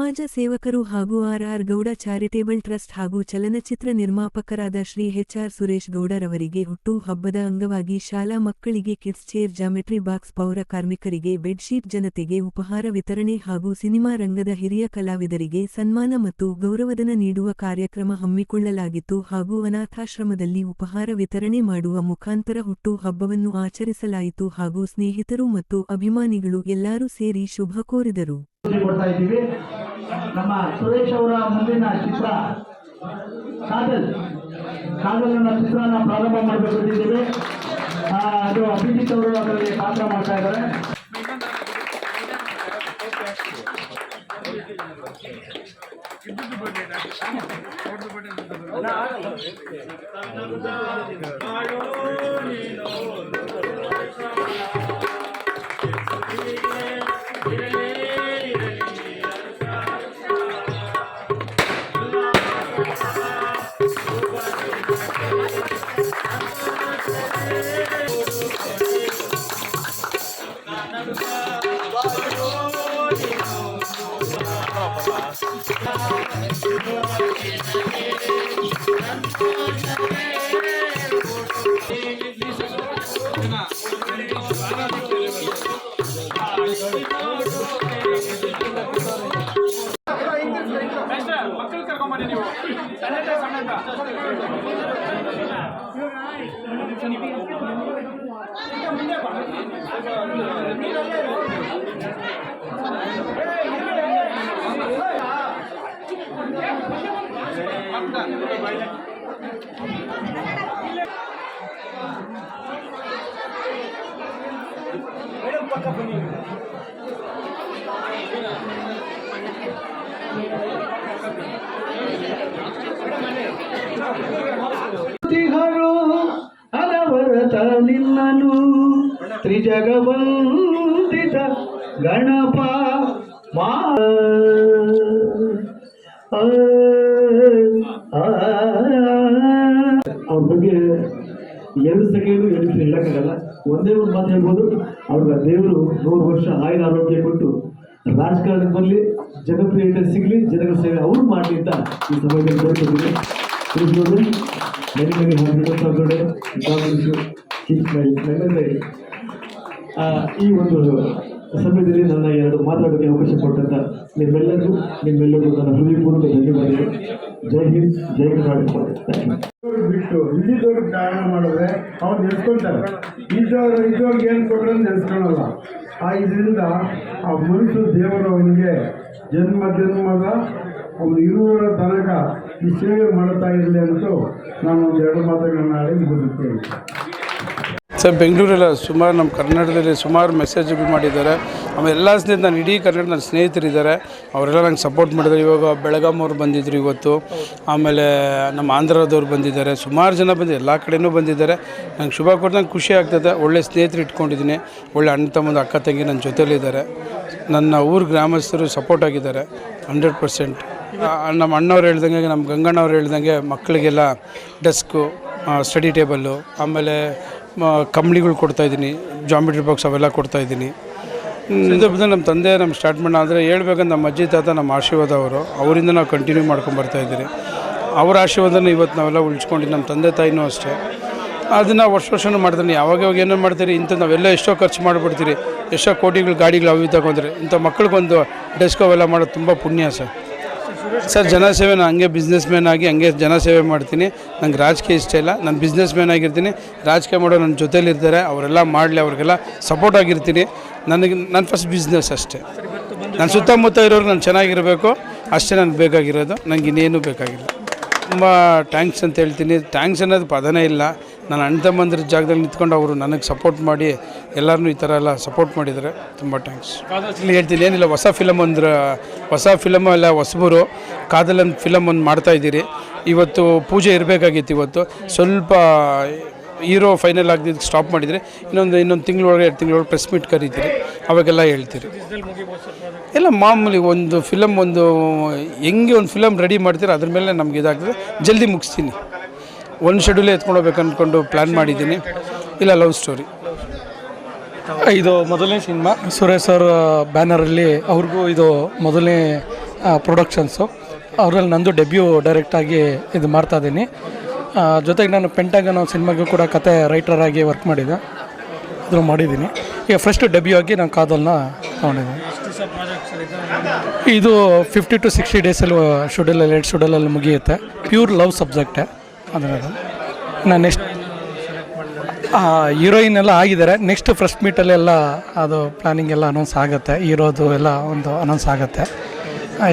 ಸಮಾಜ ಸೇವಕರು ಹಾಗೂ R R Gowda charitable trust ಹಾಗೂ ಚಲನಚಿತ್ರ ನಿರ್ಮಾಪಕರಾದ ಶ್ರೀ ಎಚ್ ಆರ್ ಸುರೇಶ್ ಗೌಡರವರಿಗೆ ಹುಟ್ಟು ಹಬ್ಬದ ಅಂಗವಾಗಿ ಶಾಲಾ ಮಕ್ಕಳಿಗೆ ಕಿಡ್ಸ್ ಚೇರ್ ಜಾಮೆಟ್ರಿ ಬಾಕ್ಸ್ ಪೌರ ಕಾರ್ಮಿಕರಿಗೆ ಬೆಡ್ಶೀಟ್ ಜನತೆಗೆ ಉಪಹಾರ ವಿತರಣೆ ಹಾಗೂ ಸಿನಿಮಾ ರಂಗದ ಹಿರಿಯ ಕಲಾವಿದರಿಗೆ ಸನ್ಮಾನ ಮತ್ತು ಗೌರವಧನ ನೀಡುವ ಕಾರ್ಯಕ್ರಮ ಹಮ್ಮಿಕೊಳ್ಳಲಾಗಿತ್ತು ಹಾಗೂ ಅನಾಥಾಶ್ರಮದಲ್ಲಿ ಉಪಹಾರ ವಿತರಣೆ ಮಾಡುವ ಮುಖಾಂತರ ಹುಟ್ಟು ಹಬ್ಬವನ್ನು ಆಚರಿಸಲಾಯಿತು ಹಾಗೂ ಸ್ನೇಹಿತರು ಮತ್ತು ಅಭಿಮಾನಿಗಳು ಎಲ್ಲರೂ ಸೇರಿ ಶುಭ ಕೋರಿದರು. ನಮ್ಮ ಸುರೇಶ್ ಅವರ ಮುಂದಿನ ಚಿತ್ರ. ಕಾಗಲ್ ಕಾಗಲ್ ಅನ್ನೋ ಚಿತ್ರನ ಪ್ರಾರಂಭ ಮಾಡಬೇಕಿದ್ದೇವೆ ಅದು ಅಭಿಜಿತ್ ಅವರು ಅದರಲ್ಲಿ ಪಾತ್ರ ಮಾಡ್ತಾ ಇದ್ದಾರೆ. ಮಕ್ಕಳು ಕರ್ಕೊಂಬನ್ನಿ ನೀವು ಸಣ್ಣದ ಸಣ್ಣದ ಮುಂದೆ ಹಲವರತ ನಿನ್ನನು ತ್ರಿಜಗವಂದಿತ ಗಣಪ ಮಾ ಅವ್ರ ಬಗ್ಗೆ ಎರಡು ನಿಮಿಷ ಹೇಳಕ್ಕಾಗಲ್ಲ ಒಂದೇ ಒಂದು ಮಾತು ಹೇಳ್ಬೋದು ಅವ್ರಿಗೆ ದೇವರು ನೂರು ವರ್ಷ ಆಯುರ ಆರೋಗ್ಯ ಕೊಟ್ಟು ರಾಜಕಾರಣ ಬರಲಿ, ಜನಪ್ರಿಯತೆ ಸಿಗಲಿ ಜನಗಳ ಸೇವೆ ಅವ್ರು ಮಾಡಲಿ ಅಂತ ಈ ಸಮಯದಲ್ಲಿ ಬೇಡ್ಕೊಳ್ತೀನಿ ತಿಳಿಸ್ಬೋದು ಮೆನಿ ಮೆನಿ ಈ ಒಂದು ಸಮಯದಲ್ಲಿ ನನ್ನ ಎರಡು ಮಾತಾಡೋಕ್ಕೆ ಅವಕಾಶ ಕೊಟ್ಟಂತ ನಿಮ್ಮೆಲ್ಲರಿಗೂ ನಿಮ್ಮೆಲ್ಲರಿಗೂ ನನ್ನ ಹೃದಯಪೂರ್ವಕ ಧನ್ಯವಾದಗಳು. ಜೈ ಹಿಂದ್, ಜೈ ಕರ್ನಾಟಕ. ಬಿಟ್ಟು ಇಲ್ಲಿದ್ದವ್ರಿಗೆ ದಾನ ಮಾಡಿದ್ರೆ ಅವ್ರು ನೆನ್ಸ್ಕೊಳ್ತಾರೆ. ಇದ್ದವ್ರು, ಇದ್ದವ್ರಿಗೆ ಏನು ಕೊಟ್ಟರೆ ನೆನೆಸ್ಕೊಳಲ್ಲ. ಆ ಇದರಿಂದ ಆ ಮನುಷ್ಯ ದೇವರು ಅವನಿಗೆ ಜನ್ಮ, ಜನ್ಮದ ಅವನು ಇರುವರ ತನಕ ಈ ಸೇವೆ ಮಾಡ್ತಾ ಇರಲಿ ಅಂತೂ ನಾನು ಒಂದು ಎರಡು ಮಾತುಗಳನ್ನ ಆಡಿ ಮುಗಿಸುತ್ತೇನೆ. ಸರ್, ಬೆಂಗಳೂರಲ್ಲ, ಸುಮಾರು ನಮ್ಮ ಕರ್ನಾಟಕದಲ್ಲಿ ಸುಮಾರು ಮೆಸೇಜ್ಗಳು ಮಾಡಿದ್ದಾರೆ. ಆಮೇಲೆ ಎಲ್ಲ ಸ್ನೇಹಿತರು, ನಾನು ಇಡೀ ಕರ್ನಾಟಕ ನನ್ನ ಸ್ನೇಹಿತರಿದ್ದಾರೆ. ಅವರೆಲ್ಲ ನಂಗೆ ಸಪೋರ್ಟ್ ಮಾಡಿದ್ದಾರೆ. ಇವಾಗ ಬೆಳಗಾಮವ್ರು ಬಂದಿದ್ದರು ಇವತ್ತು. ಆಮೇಲೆ ನಮ್ಮ ಆಂಧ್ರದವ್ರು ಬಂದಿದ್ದಾರೆ. ಸುಮಾರು ಜನ ಬಂದು ಎಲ್ಲ ಕಡೆಯೂ ಬಂದಿದ್ದಾರೆ. ನಂಗೆ ಶುಭ ಕೊಟ್ಟು ನಂಗೆ ಖುಷಿ ಆಗ್ತದೆ. ಒಳ್ಳೆ ಸ್ನೇಹಿತರು ಇಟ್ಕೊಂಡಿದ್ದೀನಿ. ಒಳ್ಳೆ ಅಣ್ಣ ತಮ್ಮಂದು ಅಕ್ಕ ತಂಗಿ ನನ್ನ ಜೊತೆಲಿದ್ದಾರೆ ನನ್ನ ಊರು ಗ್ರಾಮಸ್ಥರು ಸಪೋರ್ಟ್ ಆಗಿದ್ದಾರೆ. ಹಂಡ್ರೆಡ್ ಪರ್ಸೆಂಟ್ ನಮ್ಮ ಅಣ್ಣವ್ರು ಹೇಳ್ದಂಗೆ, ನಮ್ಮ ಗಂಗಣ್ಣವ್ರು ಹೇಳ್ದಂಗೆ ಮಕ್ಕಳಿಗೆಲ್ಲ ಡೆಸ್ಕು ಸ್ಟಡಿ ಟೇಬಲ್ಲು ಆಮೇಲೆ ಮ- ಕೊಡ್ತಾ ಇದ್ದೀನಿ ಜಾಮಿಟ್ರಿ ಬಾಕ್ಸ್ ಅವೆಲ್ಲ ಕೊಡ್ತಾಯಿದ್ದೀನಿ ಇದು ಬಿಟ್ಟು ನಮ್ಮ ತಂದೆ ನಮ್ಮ ಸ್ಟಾರ್ಟ್ ಮಾಡೋಣ ಆದರೆ ಹೇಳ್ಬೇಕಂದ್ರೆ ನಮ್ಮ ಅಜ್ಜಿ, ತಾತ ನಮ್ಮ ಆಶೀರ್ವಾದ ಅವರು, ಅವರಿಂದ ನಾವು ಕಂಟಿನ್ಯೂ ಮಾಡ್ಕೊಂಡು ಬರ್ತಾ ಇದ್ದೀರಿ. ಅವರ ಆಶೀರ್ವಾದನ ಇವತ್ತು ನಾವೆಲ್ಲ ಉಳಿಸ್ಕೊಂಡು ನಮ್ಮ ತಂದೆ, ತಾಯಿನೂ ಅಷ್ಟೇ. ಅದನ್ನು ವರ್ಷ ವರ್ಷನೂ ಮಾಡ್ತೀನಿ ಯಾವಾಗ ಯಾವಾಗ ಏನೋ ಮಾಡ್ತೀರಿ, ಇಂಥ ನಾವೆಲ್ಲ ಎಷ್ಟೋ ಖರ್ಚು ಮಾಡಿಬಿಡ್ತೀರಿ. ಎಷ್ಟೋ ಕೋಟಿಗಳು, ಗಾಡಿಗಳು ಅವು ತಗೊಂಡ್ರೆ ಇಂಥ ಮಕ್ಳಿಗೊಂದು ಡೆಸ್ಕ್ ಅವೆಲ್ಲ ಮಾಡೋದು ತುಂಬ ಪುಣ್ಯ ಸರ್. ಸರ್ ಜನಸೇವೆ ನಾನು ಹಂಗೆ ಬಿಸ್ನೆಸ್ ಮ್ಯಾನ್ ಆಗಿ ಹಂಗೆ ಜನಸೇವೆ ಮಾಡ್ತೀನಿ. ನಂಗೆ ರಾಜಕೀಯ ಇಷ್ಟ ಇಲ್ಲ. ನಾನು ಬಿಸ್ನೆಸ್ ಮ್ಯಾನ್ ಆಗಿರ್ತೀನಿ. ರಾಜಕೀಯ ಮಾಡೋ ನನ್ನ ಜೊತೆಯಲ್ಲಿರ್ತಾರೆ ಅವರೆಲ್ಲ ಮಾಡಲಿ, ಅವ್ರಿಗೆಲ್ಲ ಸಪೋರ್ಟ್ ಆಗಿರ್ತೀನಿ. ನನಗೆ ನನ್ನ ಫಸ್ಟ್ ಬಿಸ್ನೆಸ್ ಅಷ್ಟೇ. ನನ್ನ ಸುತ್ತಮುತ್ತ ಇರೋರು ನಾನು ಚೆನ್ನಾಗಿರಬೇಕು. ಅಷ್ಟೇ ನನಗೆ ಬೇಕಾಗಿರೋದು. ನನಗೆ ಇನ್ನೇನು ಬೇಕಾಗಿಲ್ಲ. ತುಂಬ ಟ್ಯಾಂಕ್ಸ್ ಅಂತ ಹೇಳ್ತೀನಿ. ಟ್ಯಾಂಕ್ಸ್ ಅನ್ನೋದು ಪದನೇ ಇಲ್ಲ. ನಾನು ಅಣ್ಣ ತಮ್ಮಂದಿರ ಜಾಗದಲ್ಲಿ ನಿಂತ್ಕೊಂಡು ಅವರು ನನಗೆ ಸಪೋರ್ಟ್ ಮಾಡಿ ಎಲ್ಲರನ್ನೂ ಈ ಥರ ಎಲ್ಲ ಸಪೋರ್ಟ್ ಮಾಡಿದ್ದಾರೆ. ತುಂಬ ಥ್ಯಾಂಕ್ಸ್ ಇಲ್ಲಿ ಹೇಳ್ತೀನಿ ಏನಿಲ್ಲ, ಹೊಸ ಫಿಲಮ್ ಅಂದ್ರೆ ಹೊಸ ಫಿಲಮ್ ಎಲ್ಲ ಹೊಸಬರು. ಕಾದಲ್ ಅಂತ ಫಿಲಮ್ ಒಂದು ಮಾಡ್ತಾ ಇದ್ದೀರಿ. ಇವತ್ತು ಪೂಜೆ ಇರಬೇಕಾಗಿತ್ತು ಇವತ್ತು. ಸ್ವಲ್ಪ ಹೀರೋ ಫೈನಲ್ ಆಗಿದ್ದು ಸ್ಟಾಪ್ ಮಾಡಿದರೆ. ಇನ್ನೊಂದು ಇನ್ನೊಂದು ತಿಂಗಳೊಳಗೆ, ಎರಡು ತಿಂಗಳೊಳಗೆ ಪ್ರೆಸ್ ಮೀಟ್ ಕರೀತೀರಿ. ಅವಾಗೆಲ್ಲ ಹೇಳ್ತೀರಿ. ಎಲ್ಲ ಮಾಮೂಲಿ ಒಂದು ಫಿಲಮ್ ಒಂದು, ಹೆಂಗೆ ಒಂದು ಫಿಲಮ್ ರೆಡಿ ಮಾಡ್ತೀರೋ ಅದ್ರ ಮೇಲೆ ನಮ್ಗೆ ಇದಾಗ್ತದೆ. ಜಲ್ದಿ ಮುಗಿಸ್ತೀನಿ. ಒಂದು ಶೆಡ್ಯೂಲೇ ಎತ್ಕೊಂಡು ಹೋಗ್ಬೇಕು ಅಂದ್ಕೊಂಡು ಪ್ಲ್ಯಾನ್ ಮಾಡಿದ್ದೀನಿ. ಇಲ್ಲ ಲವ್ ಸ್ಟೋರಿ ಇದು ಮೊದಲನೇ ಸಿನಿಮಾ. ಸುರೇಶ್ ಸರ್ ಬ್ಯಾನರಲ್ಲಿ ಅವ್ರಿಗೂ ಇದು ಮೊದಲನೇ ಪ್ರೊಡಕ್ಷನ್ಸು ಅವರಲ್ಲಿ ನಂದು ಡೆಬ್ಯೂ ಡೈರೆಕ್ಟಾಗಿ ಇದು ಮಾಡ್ತಾಯಿದ್ದೀನಿ ಜೊತೆಗೆ ನಾನು ಪೆಂಟಾಗನ್ ಅನ್ನೋ ಸಿನಿಮಾಗೂ ಕೂಡ ಕತೆ ರೈಟರಾಗಿ ವರ್ಕ್ ಮಾಡಿದ್ದೆ ಅದನ್ನು ಮಾಡಿದ್ದೀನಿ. ಈಗ ಫಸ್ಟ್ ಡೆಬ್ಯೂ ಆಗಿ ನಾನು ಕಾದಲ್ನ ತೊಗೊಂಡಿದ್ದೀನಿ. ಇದು ಫಿಫ್ಟಿ ಟು ಸಿಕ್ಸ್ಟಿ ಡೇಸಲ್ಲಿ ಶೆಡ್ಯೂಲಲ್ಲಿ ಎರಡು ಶೆಡ್ಯೂಲಲ್ಲಿ ಮುಗಿಯುತ್ತೆ. ಪ್ಯೂರ್ ಲವ್ ಸಬ್ಜೆಕ್ಟೇ ಅದರಲ್ಲಿ ನಾನು ನೆಕ್ಸ್ಟ್ ಹೀರೋಯಿನ್ ಎಲ್ಲ ಆಗಿದ್ದಾರೆ. ನೆಕ್ಸ್ಟ್ ಫಸ್ಟ್ ಮೀಟಲ್ಲಿ ಎಲ್ಲ ಅದು ಪ್ಲಾನಿಂಗ್ ಎಲ್ಲ ಅನೌನ್ಸ್ ಆಗುತ್ತೆ. ಹೀರೋದು ಎಲ್ಲ ಒಂದು ಅನೌನ್ಸ್ ಆಗುತ್ತೆ.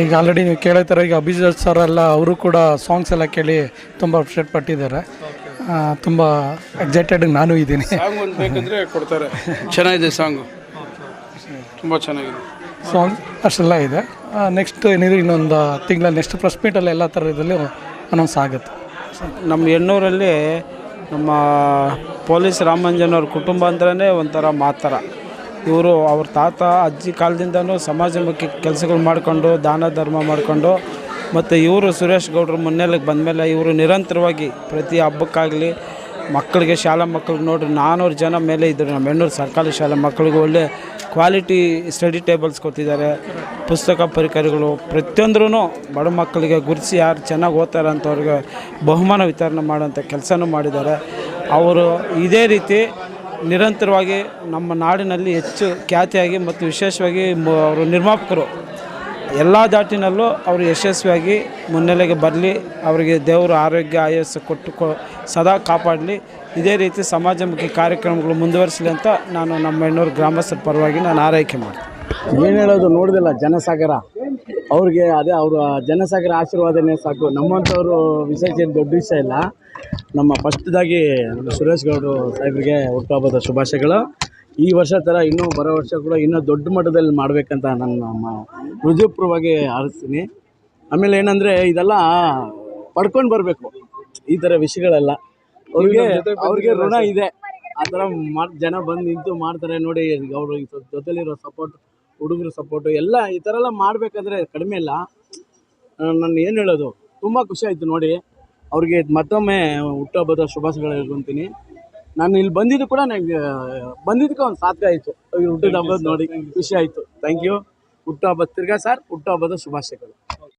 ಈಗ ಆಲ್ರೆಡಿ ನೀವು ಕೇಳಿರ್ತಾರೆ ಈಗ ಅಭಿಜಿತ್ ಸರ್ ಎಲ್ಲ ಅವರು ಕೂಡ ಸಾಂಗ್ಸ್ ಎಲ್ಲ ಕೇಳಿ ತುಂಬ ಅಪ್ಸೆಟ್ ಪಟ್ಟಿದ್ದಾರೆ. ತುಂಬ ಎಕ್ಸೈಟೆಡ್ ನಾನು ಇದ್ದೀನಿ. ಬೇಕಂದರೆ ಕೊಡ್ತಾರೆ. ಚೆನ್ನಾಗಿದೆ ಸಾಂಗು ತುಂಬ ಚೆನ್ನಾಗಿದೆ. ಸಾಂಗ್ ಅಷ್ಟೆಲ್ಲ ಇದೆ. ನೆಕ್ಸ್ಟ್ ಏನಿದೆ ಇನ್ನೊಂದು ತಿಂಗಳ ನೆಕ್ಸ್ಟ್ ಫ್ರೆಸ್ಟ್ ಮೀಟಲ್ಲಿ ಎಲ್ಲ ಥರದಲ್ಲಿ ಅನೌನ್ಸ್ ಆಗುತ್ತೆ. ನಮ್ಮ ಹೆಣ್ಣೂರಲ್ಲಿ ನಮ್ಮ ಪೊಲೀಸ್ ರಾಮಂಜನ್ ಅವ್ರ ಕುಟುಂಬ ಅಂದ್ರೇ ಒಂಥರ ಮಾತರ. ಇವರು ಅವ್ರ ತಾತ, ಅಜ್ಜಿ ಕಾಲದಿಂದನೂ ಸಮಾಜಮುಖಿ ಕೆಲಸಗಳು ಮಾಡಿಕೊಂಡು, ದಾನ ಧರ್ಮ ಮಾಡಿಕೊಂಡು, ಮತ್ತು ಇವರು ಸುರೇಶ್ ಗೌಡ್ರು ಮುನ್ನೆಲೆಗೆ ಬಂದಮೇಲೆ ಇವರು ನಿರಂತರವಾಗಿ ಪ್ರತಿ ಹಬ್ಬಕ್ಕಾಗಲಿ ಮಕ್ಕಳಿಗೆ ಶಾಲಾ ಮಕ್ಕಳಿಗೆ ನೋಡಿರಿ ನಾನ್ನೂರು ಜನ ಮೇಲೆ ಇದ್ದರು ನಮ್ಮ ಹೆಣ್ಣೂರು ಸರ್ಕಾರಿ ಶಾಲಾ ಮಕ್ಕಳಿಗೆ ಒಳ್ಳೆ ಕ್ವಾಲಿಟಿ ಸ್ಟಡಿ ಟೇಬಲ್ಸ್ ಕೊಟ್ಟಿದ್ದಾರೆ, ಪುಸ್ತಕ ಪರಿಕರಗಳು. ಪ್ರತಿಯೊಂದ್ರೂ ಬಡ ಮಕ್ಕಳಿಗೆ ಗುರುತಿಸಿ ಯಾರು ಚೆನ್ನಾಗಿ ಓದ್ತಾರೆ ಅಂಥವ್ರಿಗೆ ಬಹುಮಾನ ವಿತರಣೆ ಮಾಡೋಂಥ ಕೆಲಸನೂ ಮಾಡಿದ್ದಾರೆ. ಅವರು ಇದೇ ರೀತಿ ನಿರಂತರವಾಗಿ ನಮ್ಮ ನಾಡಿನಲ್ಲಿ ಹೆಚ್ಚು ಖ್ಯಾತಿಯಾಗಿ ಮತ್ತು ವಿಶೇಷವಾಗಿ ಅವರು ನಿರ್ಮಾಪಕರು ಎಲ್ಲ ದಾಟಿನಲ್ಲೂ ಅವರು ಯಶಸ್ವಿಯಾಗಿ ಮುನ್ನೆಲೆಗೆ ಬರಲಿ, ಅವರಿಗೆ ದೇವರು ಆರೋಗ್ಯ, ಆಯಸ್ಸು ಕೊಟ್ಟು ಕೊ, ಸದಾ ಕಾಪಾಡಲಿ. ಇದೇ ರೀತಿ ಸಮಾಜಮುಖಿ ಕಾರ್ಯಕ್ರಮಗಳು ಮುಂದುವರಿಸಲಿ ಅಂತ ನಾನು ನಮ್ಮ ಹೆಣ್ಣೂರು ಗ್ರಾಮಸ್ಥರ ಪರವಾಗಿ ನಾನು ಆರೈಕೆ ಮಾಡ್ತೀನಿ. ಏನು ಹೇಳೋದು ನೋಡಿದಿಲ್ಲ ಜನಸಾಗರ? ಅವ್ರಿಗೆ ಅದೇ ಅವರು ಜನಸಾಗರ ಆಶೀರ್ವಾದನೇ ಸಾಕು. ನಮ್ಮಂಥವ್ರು ವಿಶೇಷ ಏನು ದೊಡ್ಡ ವಿಷಯ ಇಲ್ಲ. ನಮ್ಮ ಫಸ್ಟ್ದಾಗಿ ಸುರೇಶ್ ಗೌಡರು ಸಾಹೇಬ್ರಿಗೆ ಹುಟ್ಟುಹಬ್ಬದ ಶುಭಾಶಯಗಳು. ಈ ವರ್ಷ ಥರ ಇನ್ನೂ ಬರೋ ವರ್ಷ ಕೂಡ ಇನ್ನೂ ದೊಡ್ಡ ಮಟ್ಟದಲ್ಲಿ ಮಾಡಬೇಕಂತ ನನ್ನ ಹೃದಯಪೂರ್ವವಾಗಿ ಆರಿಸ್ತೀನಿ ಆಮೇಲೆ ಏನಂದರೆ ಇದೆಲ್ಲ ಪಡ್ಕೊಂಡು ಬರಬೇಕು ಈ ಥರ ವಿಷಯಗಳೆಲ್ಲ. ಅವ್ರಿಗೆ ಅವ್ರಿಗೆ ಋಣ ಇದೆ. ಆ ಥರ ಮಾಡಿ ಜನ ಬಂದು ನಿಂತು ಮಾಡ್ತಾರೆ ನೋಡಿ ಅವರು ಜೊತೆಲಿರೋ ಸಪೋರ್ಟ್ ಹುಡುಗರು ಸಪೋರ್ಟು ಎಲ್ಲ ಈ ಥರ ಎಲ್ಲ ಮಾಡಬೇಕಾದ್ರೆ ಕಡಿಮೆ ಇಲ್ಲ ನಾನು ಏನು ಹೇಳೋದು ತುಂಬ ಖುಷಿ ಆಯಿತು ನೋಡಿ. ಅವ್ರಿಗೆ ಮತ್ತೊಮ್ಮೆ ಹುಟ್ಟುಹಬ್ಬದ ಶುಭಾಶಯಗಳು ಹೇಳ್ಕೊತೀನಿ. ನಾನು ಇಲ್ಲಿ ಬಂದಿದ್ದು ಕೂಡ ನನಗೆ ಬಂದಿದ್ದಕ್ಕೆ ಒಂದು ಸಾರ್ಥಕ ಆಯಿತು. ಹುಟ್ಟಿದ ಹಬ್ಬದ ನೋಡಿ ಖುಷಿ ಆಯಿತು. ಥ್ಯಾಂಕ್ ಯು ಹುಟ್ಟುಹಬ್ಬದ ತಿರ್ಗಾ ಸರ್ ಹುಟ್ಟುಹಬ್ಬದ ಶುಭಾಶಯಗಳು.